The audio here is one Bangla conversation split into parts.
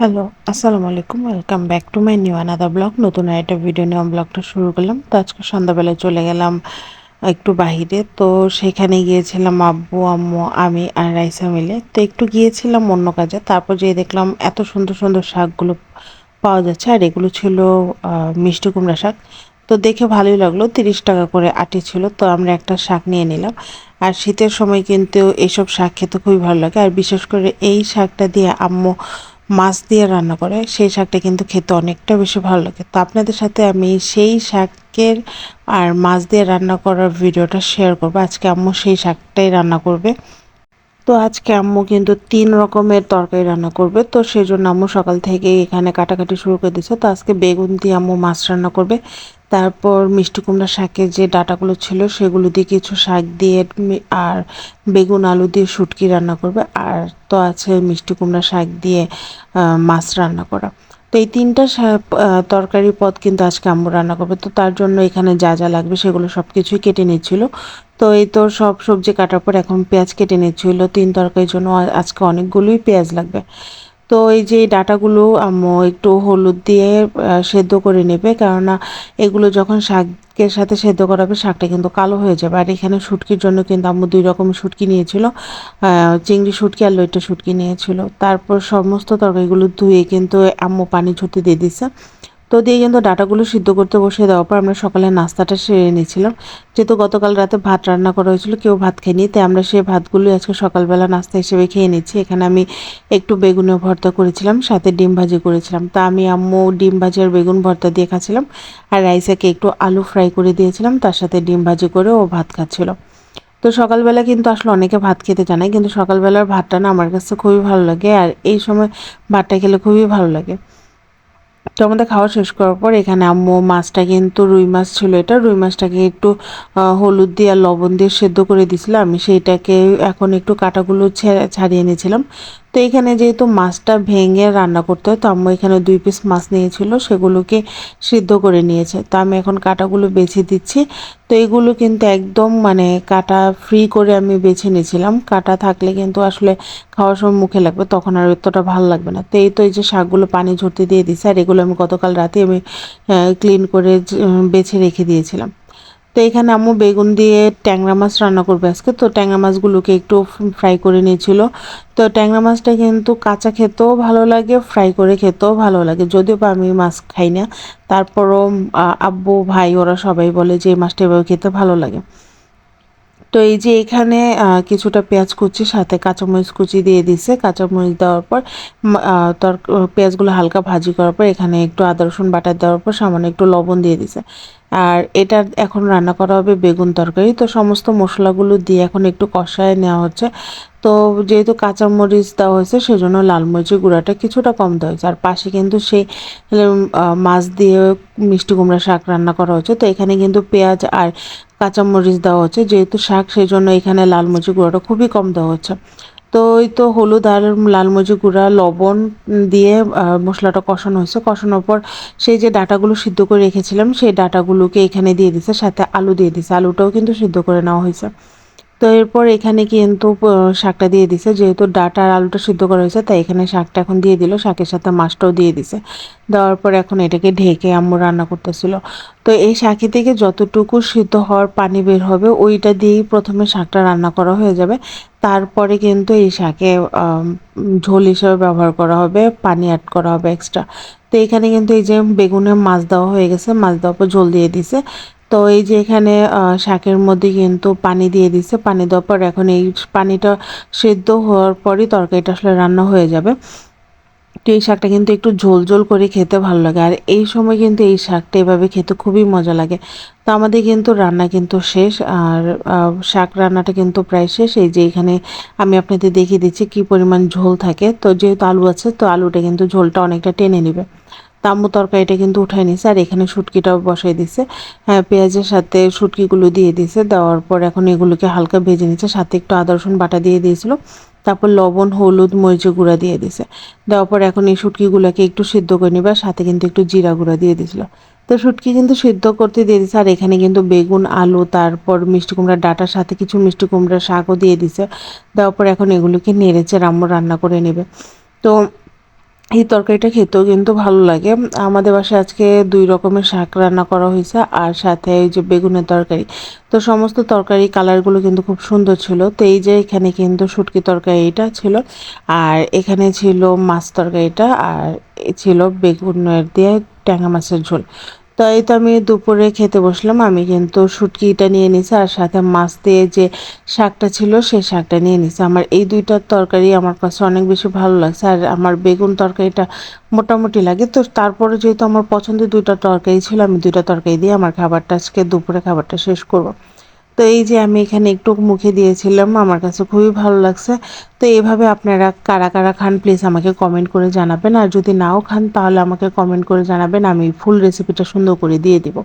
হ্যালো আসসালামু আলাইকুম welcome back to my new another blog নতুন একটা ভিডিও নিয়ে ব্লগটা শুরু করলাম। তো আজকে সন্ধ্যাবেলায় চলে গেলাম একটু বাহিরে। তো সেখানে গিয়েছিলাম আব্বু, আম্মু, আমি আর রাইসা মিলে। তো একটু গিয়েছিলাম অন্য কাজে। তারপর যেয়ে দেখলাম এত সুন্দর সুন্দর শাকগুলো পাওয়া যাচ্ছে। আর এগুলো ছিল মিষ্টি কুমড়া শাক। তো দেখে ভালোই লাগল। তিরিশ টাকা করে আটি ছিল। তো আমরা একটা শাক নিয়ে নিলাম। আর শীতের সময় কিন্তু এইসব শাক খেতে খুবই ভালো লাগে। আর বিশেষ করে এই শাকটা দিয়ে আম্মু মাছ দিয়ে রান্না করে, সেই শাকটা কিন্তু খেতে অনেকটা বেশি ভালো লাগে। তো আপনাদের সাথে আমি সেই শাকের আর মাছ দিয়ে রান্না করার ভিডিওটা শেয়ার করব। আজকে আম্মু সেই শাকটাই রান্না করবে। তো আজকে আম্মু কিন্তু তিন রকমের তরকারি রান্না করবে। তো সেই জন্য আম্মু সকাল থেকে এখানে কাটাকাটি শুরু করে দিয়েছে। তো আজকে বেগুন দিয়ে আম্মু মাছ রান্না করবে। তারপর মিষ্টি কুমড়া শাকের যে ডাটাগুলো ছিল সেগুলো দিয়ে কিছু শাক দিয়ে আর বেগুন, আলু দিয়ে শুটকি রান্না করবে। আর তো আছে মিষ্টি কুমড়া শাক দিয়ে মাছ রান্না করা। তো এই তিনটা তরকারি পদ কিন্তু আজকে আম্মু রান্না করবে। তো তার জন্য এখানে যা যা লাগবে সেগুলো সব কিছুই কেটে নিচ্ছিল। তো এই তো সব সবজি কাটার পর এখন পেঁয়াজ কেটে নিচ্ছিল। তিন তরকারির জন্য আজকে অনেকগুলোই পেঁয়াজ লাগবে। তো এই যে ডাটাগুলো আম্মু একটু হলুদ দিয়ে সেদ্ধ করে নেবে। কেননা এগুলো যখন শাকের সাথে সেদ্ধ করাবে, শাকটা কিন্তু কালো হয়ে যাবে। আর এখানে শুটকির জন্য কিন্তু আম্মু দুই রকম শুটকি নিয়েছিল। চিংড়ি শুটকি আর লইটা শুটকি নিয়েছিল। তারপর সমস্ত তরকারিগুলো ধুয়ে কিন্তু আম্মু পানি ছুটি দিয়ে দিচ্ছে তো দিয়ে কিন্তু ডাটাগুলো সিদ্ধ করতে বসে দেওয়ার পর আমরা সকালে নাস্তাটা সেরে নিয়েছিলাম। যেহেতু গতকাল রাতে ভাত রান্না করা হয়েছিল, কেউ ভাত খায়নি তাই আমরা সেই ভাতগুলোই আজকে সকালবেলা নাস্তা হিসেবে খেয়ে নিচ্ছি এখানে আমি একটু বেগুনের ভর্তা করেছিলাম, সাথে ডিম ভাজি করেছিলাম। তা আমি আম্মু ডিম ভাজি আর বেগুন ভর্তা দিয়ে খাচ্ছিলাম আর রাইসাকে একটু আলু ফ্রাই করে দিয়েছিলাম, তার সাথে ডিম ভাজি করে ও ভাত খাচ্ছিল। তো সকালবেলা কিন্তু আসলে অনেকে ভাত খেতে জানায় কিন্তু সকালবেলার ভাতটা না আমার কাছে খুবই ভালো লাগে আর এই সময় ভাতটা খেলে খুবই ভালো লাগে। তো আমাদের খাওয়া শেষ করার পর এখানে আম্মু মাছটা কিন্তু রুই মাছ ছিল এটা। রুই মাছটাকে একটু হলুদ দিয়ে আর লবণ দিয়ে সেদ্ধ করে দিয়েছিল আমি সেইটাকে এখন একটু কাটাগুলো ছাড়িয়ে নিয়েছিলাম তো এখানে যেহেতু মাছটা ভেঙে রান্না করতে হয়, তো আম্মু এখানে দুই পিস মাছ নিয়েছিল, সেগুলোকে সিদ্ধ করে নিয়েছে। তো আমি এখন কাটাগুলো বেছে দিচ্ছি। তো এগুলো কিন্তু একদম মানে কাটা ফ্রি করে আমি বেছে নিয়েছিলাম। কাটা থাকলে কিন্তু আসলে খাওয়ার সময় মুখে লাগবে, তখন আর এতটা ভালো লাগবে না। তো এই তো এই যে শাকগুলো পানি ঝরতে দিয়ে দিচ্ছে আর এগুলো আমি গতকাল রাতে আমি ক্লিন করে বেছে রেখে দিয়েছিলাম। তো এখানে আম্মু বেগুন দিয়ে ট্যাংরা মাছ রান্না করবে আজকে। তো ট্যাংরা মাছগুলোকে একটু ফ্রাই করে নিয়েছিল। তো ট্যাংরা মাছটা কিন্তু কাঁচা খেতেও ভালো লাগে ফ্রাই করে খেতেও ভালো লাগে। যদিও বা আমি মাছ খাই না, তারপরও আব্বু, ভাই ওরা সবাই বলে যে এই মাছটা এভাবে খেতে ভালো লাগে। তো এই যে এখানে কিছুটা পেঁয়াজ কুচি, সাথে কাঁচামরিচ কুচি দিয়ে দিছে। কাঁচামরিচ দেওয়ার পর তর পেঁয়াজগুলো হালকা ভাজি করার পর, এখানে একটু আদা, রসুন বাটা দেওয়ার পর, সামান্য একটু লবণ দিয়ে দিছে। আর এটা এখন রান্না করা হবে বেগুন তরকারি। তো সমস্ত মশলাগুলো দিয়ে এখন একটু কষায় নেওয়া হচ্ছে। তো যেহেতু কাঁচামরিচ দেওয়া হয়েছে, সেজন্য লাল মরিচের গুঁড়াটা কিছুটা কম দেওয়া হয়েছে। আর পাশে কিন্তু সেই মাছ দিয়ে মিষ্টি কুমড়া শাক রান্না করা হচ্ছে তো এখানে কিন্তু পেঁয়াজ আর কাঁচামরিচ দেওয়া হচ্ছে। যেহেতু শাক সেই জন্য এখানে লাল মরিচ গুঁড়োটা খুবই কম দেওয়া হচ্ছে। তো ওই তো হলুদ আর লাল মরিচ গুঁড়া, লবণ দিয়ে মশলাটা কষানো হয়েছে। কষানোর পর সেই যে ডাটাগুলো সিদ্ধ করে রেখেছিলাম, সেই ডাটাগুলোকে এখানে দিয়ে দিছে, সাথে আলু দিয়ে দিছে। আলুটাও কিন্তু সিদ্ধ করে নেওয়া হয়েছে। তো এরপর এখানে কিন্তু শাকটা দিয়ে দিছে। যেহেতু ডাটা আর আলুটা সিদ্ধ করা হয়েছে, তাই এখানে শাকটা এখন দিয়ে দিল। শাকের সাথে মাছটাও দিয়ে দিছে। দেওয়ার পর এখন এটাকে ঢেকে আম্মু রান্না করতেছিল। তো এই শাকি থেকে যতটুকু সিদ্ধ হওয়ার পানি বের হবে, ওইটা দিয়েই প্রথমে শাকটা রান্না করা হয়ে যাবে। তারপরে কিন্তু এই শাকে ঝোল হিসেবে ব্যবহার করা হবে, পানি অ্যাড করা হবে এক্সট্রা তো এখানে কিন্তু এই যে বেগুনে মাছ দেওয়া হয়ে গেছে, মাছ দেওয়ার পর ঝোল দিয়ে দিছে। তো এই যে এখানে শাকের মধ্যে কিন্তু পানি দিয়ে দিছে। পানি দেওয়ার পর এখন এই পানিটা সেদ্ধ হওয়ার পরই তরকারিটা আসলে রান্না হয়ে যাবে। তো এই শাকটা কিন্তু একটু ঝোল ঝোল করে খেতে ভালো লাগে। আর এই সময় কিন্তু এই শাকটা এভাবে খেতে খুবই মজা লাগে। তো আমাদের কিন্তু রান্না কিন্তু শেষ। আর শাক রান্নাটা কিন্তু প্রায় শেষ। এই যে এখানে আমি আপনাদের দেখিয়ে দিচ্ছি কি পরিমাণ ঝোল থাকে। তো যেহেতু আলু আছে, তো আলুটা কিন্তু ঝোলটা অনেকটা টেনে নেবে। তাম্মু তরকারিটা কিন্তু উঠাই নিছে আর এখানে শুটকিটাও বসাই দিছে। হ্যাঁ পেঁয়াজের সাথে শুটকিগুলো দিয়ে দিছে। দেওয়ার পর এখন এগুলোকে হালকা ভেজে নিচ্ছে। সাথে একটু আদা, রসুন বাটা দিয়ে দিয়েছিল। তারপর লবণ, হলুদ, মরিচের গুঁড়া দিয়ে দিছে। দেওয়ার পর এখন এই শুটকিগুলোকে একটু সিদ্ধ করে নিবে সাথে কিন্তু একটু জিরা গুঁড়া দিয়ে দিছিল। তো শুটকি কিন্তু সিদ্ধ করতে দিয়ে দিছে আর এখানে কিন্তু বেগুন, আলু, তারপর মিষ্টি কুমড়ার ডাটার সাথে কিছু মিষ্টি কুমড়ার শাকও দিয়ে দিছে। দেওয়ার পর এখন এগুলোকে নেড়েছে রাম্ম রান্না করে নেবে। তো এই তরকারিটা খেতেও কিন্তু ভালো লাগে। আমাদের বাসায় আজকে দুই রকমের শাক রান্না করা হয়েছে আর সাথে এই যে বেগুনের তরকারি। তো সমস্ত তরকারি কালারগুলো কিন্তু খুব সুন্দর ছিল। তো এই যে এখানে কিন্তু শুটকি তরকারিটা ছিল আর এখানে ছিল মাছ তরকারিটা আর ছিল বেগুনের দিয়ে ট্যাঙা মাছের ঝোল। তো এই তো আমি দুপুরে খেতে বসলাম। আমি কিন্তু শুটকিটা নিয়ে নিছি আর সাথে মাছ দিয়ে যে শাকটা ছিল, সেই শাকটা নিয়ে নিছি। আমার এই দুইটার তরকারি আমার কাছে অনেক বেশি ভালো লাগছে আর আমার বেগুন তরকারিটা মোটামুটি লাগে। তো তারপরে যেহেতু আমার পছন্দের দুইটা তরকারি ছিল, আমি দুইটা তরকারি দিয়ে আমার খাবারটা আজকে দুপুরে খাবারটা শেষ করব। তো এই যে আমি এখানে একটু মুখে দিয়েছিলাম, আমার কাছে খুবই ভালো লাগছে। তো এভাবে আপনারা কারা কারা খান প্লিজ আমাকে কমেন্ট করে জানাবেন। আর যদি নাও খান, তাহলে আমাকে কমেন্ট করে জানাবেন, আমি ফুল রেসিপিটা সুন্দর করে দিয়ে দিব।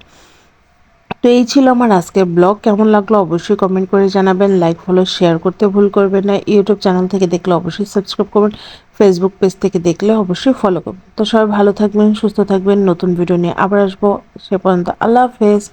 তো এই ছিল আমার আজকের ব্লগ কেমন লাগল অবশ্যই কমেন্ট করে জানাবেন। লাইক ফলো শেয়ার করতে ভুল করবেন না। ইউটিউব চ্যানেল থেকে দেখলে অবশ্যই সাবস্ক্রাইব করবেন ফেসবুক পেজ থেকে দেখলে অবশ্যই ফলো করবেন। তো সবাই ভালো থাকবেন, সুস্থ থাকবেন। নতুন ভিডিও নিয়ে আবার আসব। সে পর্যন্ত আল্লাহ হাফেজ।